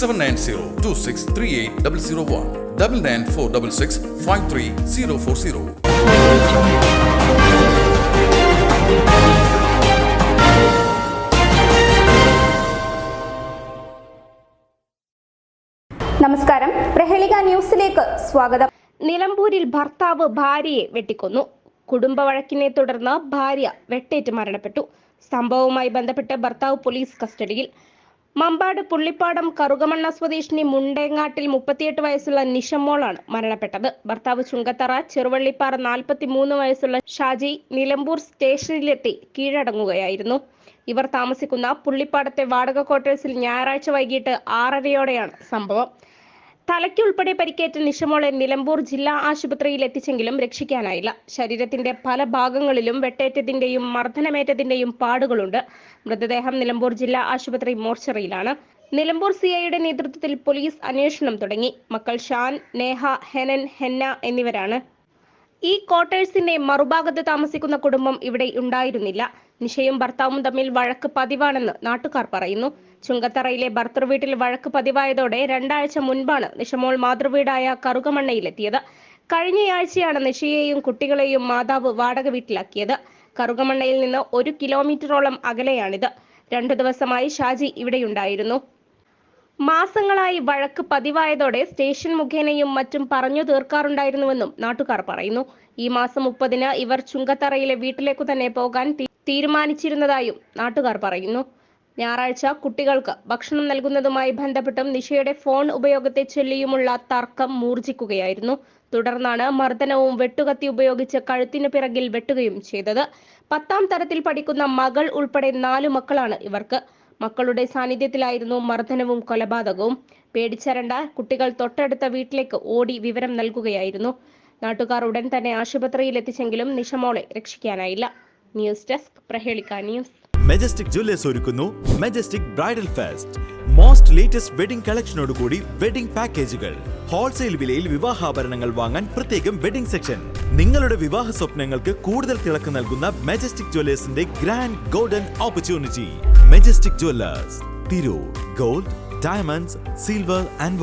Seven nine zero two six three eight double zero one double nine four double six five three zero four zero നമസ്കാരം. പ്രഹേളിക ന്യൂസിലേക്ക് സ്വാഗതം. നിലമ്പൂരിൽ ഭർത്താവ് ഭാര്യയെ വെട്ടിക്കൊന്നു. കുടുംബ വഴക്കിനെ തുടർന്ന് ഭാര്യ വെട്ടേറ്റ് മരണപ്പെട്ടു. സംഭവവുമായി ബന്ധപ്പെട്ട് ഭർത്താവ് പോലീസ് കസ്റ്റഡിയിൽ. മമ്പാട് പുള്ളിപ്പാടം കറുകമണ്ണ സ്വദേശിനി മുണ്ടേങ്ങാട്ടിൽ മുപ്പത്തിയെട്ട് വയസ്സുള്ള നിഷമോളാണ് മരണപ്പെട്ടത്. ഭർത്താവ് ചുങ്കത്തറ ചെറുവള്ളിപ്പാറ നാൽപ്പത്തി മൂന്ന് വയസ്സുള്ള ഷാജി നിലമ്പൂർ സ്റ്റേഷനിലെത്തി കീഴടങ്ങുകയായിരുന്നു. ഇവർ താമസിക്കുന്ന പുള്ളിപ്പാടത്തെ വാടക ക്വാർട്ടേഴ്സിൽ ഞായറാഴ്ച വൈകിട്ട് ആറരയോടെയാണ് സംഭവം. തലയ്ക്കുൾപ്പെടെ പരിക്കേറ്റ നിഷമോളെ നിലമ്പൂർ ജില്ലാ ആശുപത്രിയിൽ എത്തിച്ചെങ്കിലും രക്ഷിക്കാനായില്ല. ശരീരത്തിന്റെ പല ഭാഗങ്ങളിലും വെട്ടേറ്റതിന്റെയും മർദ്ദനമേറ്റതിന്റെയും പാടുകളുണ്ട്. മൃതദേഹം നിലമ്പൂർ ജില്ലാ ആശുപത്രി മോർച്ചറിയിലാണ്. നിലമ്പൂർ സി ഐയുടെ നേതൃത്വത്തിൽ പോലീസ് അന്വേഷണം തുടങ്ങി. മക്കൾ ഷാൻ നേഹ ഹെനൻ ഹെന്ന എന്നിവരാണ് ഈ ക്വാർട്ടേഴ്സിന്റെ മറുഭാഗത്ത് താമസിക്കുന്ന കുടുംബം ഇവിടെ ഉണ്ടായിരുന്നില്ല. നിഷയും ഭർത്താവും തമ്മിൽ വഴക്ക് പതിവാണെന്ന് നാട്ടുകാർ പറയുന്നു. ചുങ്കത്തറയിലെ ഭർത്തൃ വീട്ടിൽ വഴക്ക് പതിവായതോടെ രണ്ടാഴ്ച മുൻപാണ് നിഷമോൾ മാതൃവീടായ കറുകമണ്ണയിലെത്തിയത്. കഴിഞ്ഞയാഴ്ചയാണ് നിഷയെയും കുട്ടികളെയും മാതാവ് വാടക വീട്ടിലാക്കിയത്. കറുകമണ്ണയിൽ നിന്ന് ഒരു കിലോമീറ്ററോളം അകലെയാണിത്. രണ്ടു ദിവസമായി ഷാജി ഇവിടെയുണ്ടായിരുന്നു. മാസങ്ങളായി വഴക്ക് പതിവായതോടെ സ്റ്റേഷൻ മുഖേനയും മറ്റും പറഞ്ഞു തീർക്കാറുണ്ടായിരുന്നുവെന്നും നാട്ടുകാർ പറയുന്നു. ഈ മാസം മുപ്പതിന് ഇവർ ചുങ്കത്തറയിലെ വീട്ടിലേക്കു തന്നെ പോകാൻ തീരുമാനിച്ചിരുന്നതായും നാട്ടുകാർ പറയുന്നു. ഞായറാഴ്ച കുട്ടികൾക്ക് ഭക്ഷണം നൽകുന്നതുമായി ബന്ധപ്പെട്ടും നിഷയുടെ ഫോൺ ഉപയോഗത്തെ ചൊല്ലിയുമുള്ള തർക്കം മൂർജിക്കുകയായിരുന്നു. തുടർന്നാണ് മർദ്ദനവും വെട്ടുകത്തി ഉപയോഗിച്ച് കഴുത്തിനു പിറകിൽ വെട്ടുകയും ചെയ്തത്. പത്താം തരത്തിൽ പഠിക്കുന്ന മകൾ ഉൾപ്പെടെ നാലു മക്കളാണ് ഇവർക്ക്. മക്കളുടെ സാന്നിധ്യത്തിലായിരുന്നു മർദ്ദനവും കൊലപാതകവും. പേടിച്ചരണ്ട കുട്ടികൾ തൊട്ടടുത്ത വീട്ടിലേക്ക് ഓടി വിവരം നൽകുകയായിരുന്നു. നാട്ടുകാർ ഉടൻ തന്നെ ആശുപത്രിയിൽ എത്തിച്ചെങ്കിലും നിഷമോളെ രക്ഷിക്കാനായില്ല. News desk Prahelika news. Majestic jewellers ഒരുക്കുന്നു. Majestic bridal fest most latest wedding കളക്ഷനോട് കൂടി വെഡിംഗ് പാക്കേജുകൾ ഹോൾസെയിൽ വിലയിൽ വിവാഹാഭരണങ്ങൾ വാങ്ങാൻ പ്രത്യേകം വെഡിംഗ് സെക്ഷൻ നിങ്ങളുടെ വിവാഹ സ്വപ്നങ്ങൾക്ക് കൂടുതൽ തിളക്കം നൽകുന്ന Majestic ജ്വല്ലേഴ്സിന്റെ grand golden opportunity majestic jewellers Tirur gold diamonds silver and